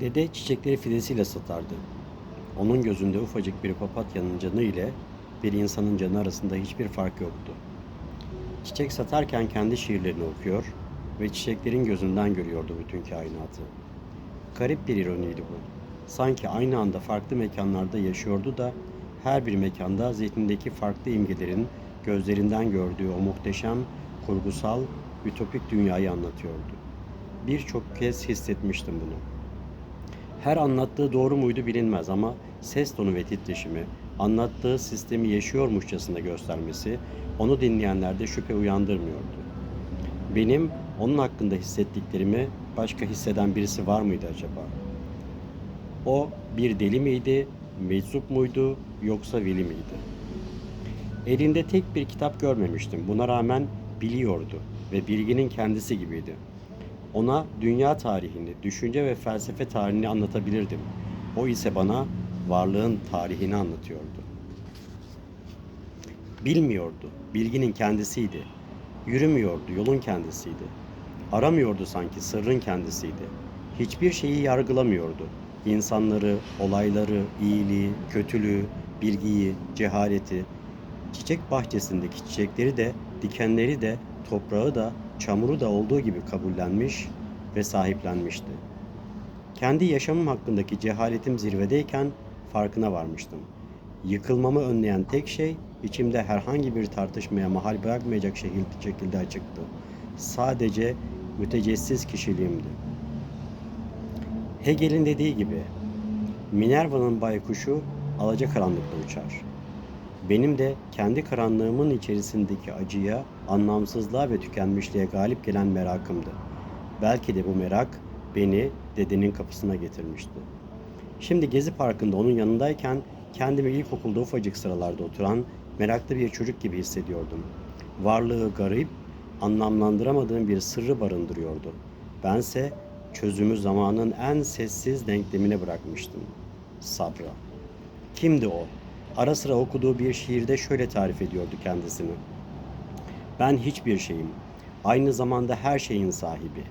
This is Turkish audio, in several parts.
Dede çiçekleri fidesiyle satardı. Onun gözünde ufacık bir papatyanın canı ile bir insanın canı arasında hiçbir fark yoktu. Çiçek satarken kendi şiirlerini okuyor ve çiçeklerin gözünden görüyordu bütün kainatı. Garip bir ironiydi bu. Sanki aynı anda farklı mekanlarda yaşıyordu da her bir mekanda zihnindeki farklı imgelerin gözlerinden gördüğü o muhteşem, kurgusal, ütopik dünyayı anlatıyordu. Birçok kez hissetmiştim bunu. Her anlattığı doğru muydu bilinmez ama ses tonu ve titreşimi, anlattığı sistemi yaşıyormuşçasına göstermesi onu dinleyenlerde şüphe uyandırmıyordu. Benim onun hakkında hissettiklerimi başka hisseden birisi var mıydı acaba? O bir deli miydi, meczup muydu yoksa veli miydi? Elinde tek bir kitap görmemiştim. Buna rağmen biliyordu ve bilginin kendisi gibiydi. Ona dünya tarihini, düşünce ve felsefe tarihini anlatabilirdim. O ise bana varlığın tarihini anlatıyordu. Bilmiyordu, bilginin kendisiydi. Yürümüyordu, yolun kendisiydi. Aramıyordu sanki, sırrın kendisiydi. Hiçbir şeyi yargılamıyordu. İnsanları, olayları, iyiliği, kötülüğü, bilgiyi, cehaleti, çiçek bahçesindeki çiçekleri de, dikenleri de, toprağı da, çamuru da olduğu gibi kabullenmiş ve sahiplenmişti. Kendi yaşamım hakkındaki cehaletim zirvedeyken farkına varmıştım. Yıkılmamı önleyen tek şey içimde herhangi bir tartışmaya mahal bırakmayacak şekil- şekilde açıktı. Sadece mütecessiz kişiliğimdi. Hegel'in dediği gibi Minerva'nın baykuşu alacakaranlıkta uçar. Benim de kendi karanlığımın içerisindeki acıya, anlamsızlığa ve tükenmişliğe galip gelen merakımdı. Belki de bu merak beni dedenin kapısına getirmişti. Şimdi Gezi Parkı'nda onun yanındayken kendimi ilkokulda ufacık sıralarda oturan meraklı bir çocuk gibi hissediyordum. Varlığı garip, anlamlandıramadığım bir sırrı barındırıyordu. Bense çözümü zamanın en sessiz denklemine bırakmıştım. Sabra. Kimdi o? Ara sıra okuduğu bir şiirde şöyle tarif ediyordu kendisini. Ben hiçbir şeyim. Aynı zamanda her şeyin sahibi.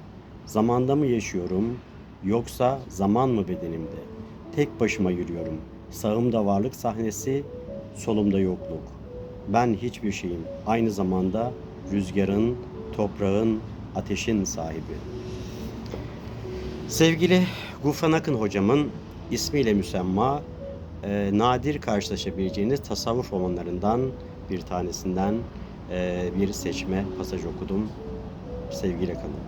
Zamanda mı yaşıyorum yoksa zaman mı bedenimde? Tek başıma yürüyorum. Sağımda varlık sahnesi, solumda yokluk. Ben hiçbir şeyim. Aynı zamanda rüzgarın, toprağın, ateşin sahibi. Sevgili Gufran Akın hocamın ismiyle müsemma e, nadir karşılaşabileceğiniz tasavvuf romanlarından bir tanesinden e, bir seçme pasaj okudum. Sevgiyle kalın.